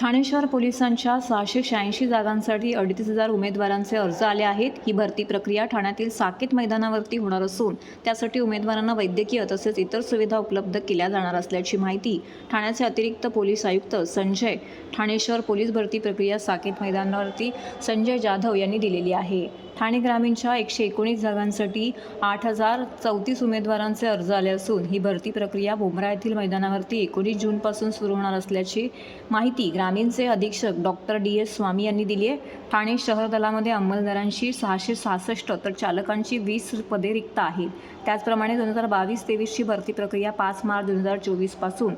ठाणे शहर पोलिसांच्या सहाशे शहाऐंशी जागांसाठी अडतीस हजार उमेदवारांचे अर्ज आले आहेत. ही भरती प्रक्रिया ठाण्यातील साकेत मैदानावरती होणार असून त्यासाठी उमेदवारांना वैद्यकीय तसेच इतर सुविधा उपलब्ध केल्या जाणार असल्याची माहिती ठाण्याचे अतिरिक्त पोलीस आयुक्त संजय ठाणे शहर पोलीस भरती प्रक्रिया साकेत मैदानावरती संजय जाधव यांनी दिलेली आहे. ठाणे ग्रामीणच्या एकशे एकोणीस जागांसाठी आठ हजार चौतीस उमेदवारांचे अर्ज आले असून ही भरती प्रक्रिया बोमरा येथील मैदानावरती एकोणीस जूनपासून सुरू होणार असल्याची माहिती ग्रामीणचे अधीक्षक डॉक्टर डी एस स्वामी यांनी दिली आहे. ठाणे शहर दलामध्ये अंमलदारांची सहाशे सहासष्ट तर चालकांची वीस पदे रिक्त आहेत. त्याचप्रमाणे दोन हजार बावीस तेवीसची भरती प्रक्रिया पाच मार्च दोन हजार चोवीसपासून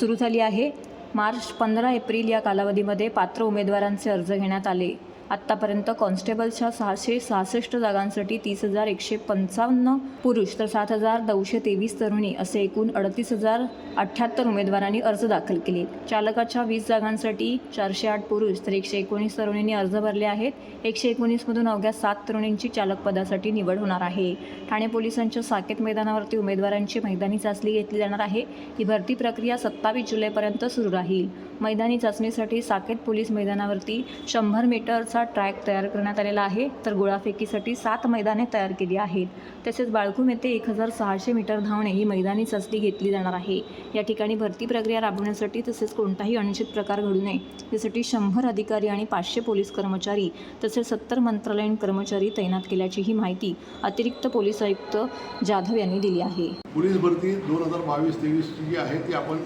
सुरू झाली आहे. मार्च पंधरा एप्रिल या कालावधीमध्ये पात्र उमेदवारांचे अर्ज घेण्यात आले. आत्तापर्यंत कॉन्स्टेबलच्या सहाशे सहासष्ट जागांसाठी तीस हजार एकशे पंचावन्न पुरुष तर सात हजार नऊशे तेवीस तरुणी असे एकूण अडतीस हजार अठ्ठ्याहत्तर उमेदवारांनी अर्ज दाखल केले. चालकाच्या वीस जागांसाठी चारशे आठ पुरुष तर एकशे एकोणीस तरुणींनी अर्ज भरले आहेत. एकशे एकोणीसमधून अवघ्या सात तरुणींची चालक पदासाठी निवड होणार आहे. ठाणे पोलिसांच्या साकेत मैदानावरती उमेदवारांची मैदानी चाचणी घेतली जाणार आहे. ही भरती प्रक्रिया सत्तावीस जुलैपर्यंत सुरू राहील. मैदानी चाचणीसाठी साकेत पोलीस मैदानावरती शंभर मीटरचा ट्रॅक तयार करण्यात आलेला आहे. तर गोळाफेकीसाठी सात मैदाने तयार केली आहेत. तसेच बाळकूम येथे एक हजार सहाशे मीटर धावणे ही मैदानी चाचणी घेतली जाणार आहे. या ठिकाणी भरती प्रक्रिया राबवण्यासाठी तसेच कोणताही अनिश्चित प्रकार घडू नये. यासाठी शंभर अधिकारी आणि पाचशे पोलीस कर्मचारी तसेच सत्तर मंत्रालयीन कर्मचारी तैनात केल्याची ही माहिती अतिरिक्त पोलीस आयुक्त जाधव यांनी दिली आहे. पोलीस भरती दोन हजार बावीस तेवीसची जी आहे ती आपण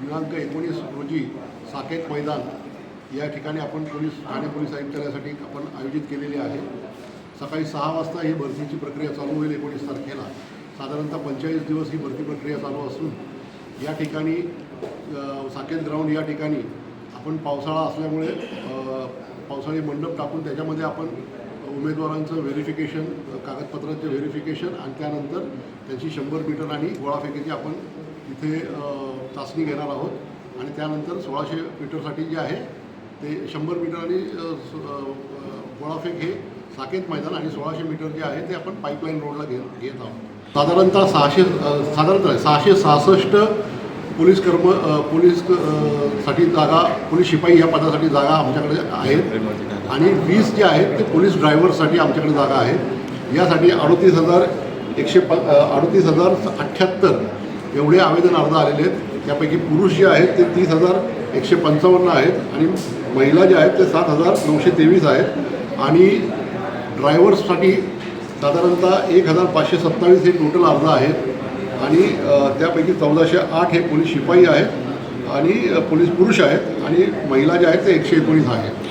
दिनांक एकोणीस रोजी साकेत मैदान या ठिकाणी आपण पोलीस ठाणे पोलीस आयुक्तालयासाठी आपण आयोजित केलेली आहे. सकाळी सहा वाजता ही भरतीची प्रक्रिया चालू होईल एकोणीस तारखेला. साधारणतः पंचेचाळीस दिवस ही भरती प्रक्रिया चालू असून या ठिकाणी साकेत ग्राउंड या ठिकाणी आपण पावसाळा असल्यामुळे पावसाळी मंडप टाकून त्याच्यामध्ये आपण उमेदवारांचं व्हेरिफिकेशन कागदपत्रांचं व्हेरिफिकेशन आणि त्यानंतर त्यांची शंभर मीटर आणि गोळाफेकीची आपण इथे चाचणी घेणार आहोत. आणि त्यानंतर सोळाशे मीटरसाठी जे आहे ते शंभर मीटर आणि गोळाफेक हे साकेत मैदान आणि सोळाशे मीटर जे आहे ते आपण पाईपलाईन रोडला घे घेत आहोत. साधारणतः सहाशे साधारणतः सहाशे सहासष्ट पोलीस कर्म पोलीससाठी जागा पोलीस शिपाई या पदासाठी जागा आमच्याकडे आहेत. आणि वीस जे आहेत ते पोलीस ड्रायव्हरसाठी आमच्याकडे जागा आहेत. यासाठी अडतीस हजार एकशे प अडतीस हजार अठ्ठ्याहत्तर एवढे आवेदन अर्ज आलेले आहेत. त्यापैकी पुरुष जे आहेत ते तीस हजार एकशे पंचावन्न आहेत आणि महिला ज्या आहेत ते सात हजार नऊशे तेवीस आहेत. आणि ड्रायव्हर्ससाठी साधारणतः एक हजार पाचशे सत्तावीस हे टोटल अर्ज आहेत. आणि त्यापैकी चौदाशे आठ हे पोलीस शिपाई आहेत. आणि पोलीस पुरुष आहेत. आणि महिला ज्या आहेत ते एकशे एकोणीस आहेत.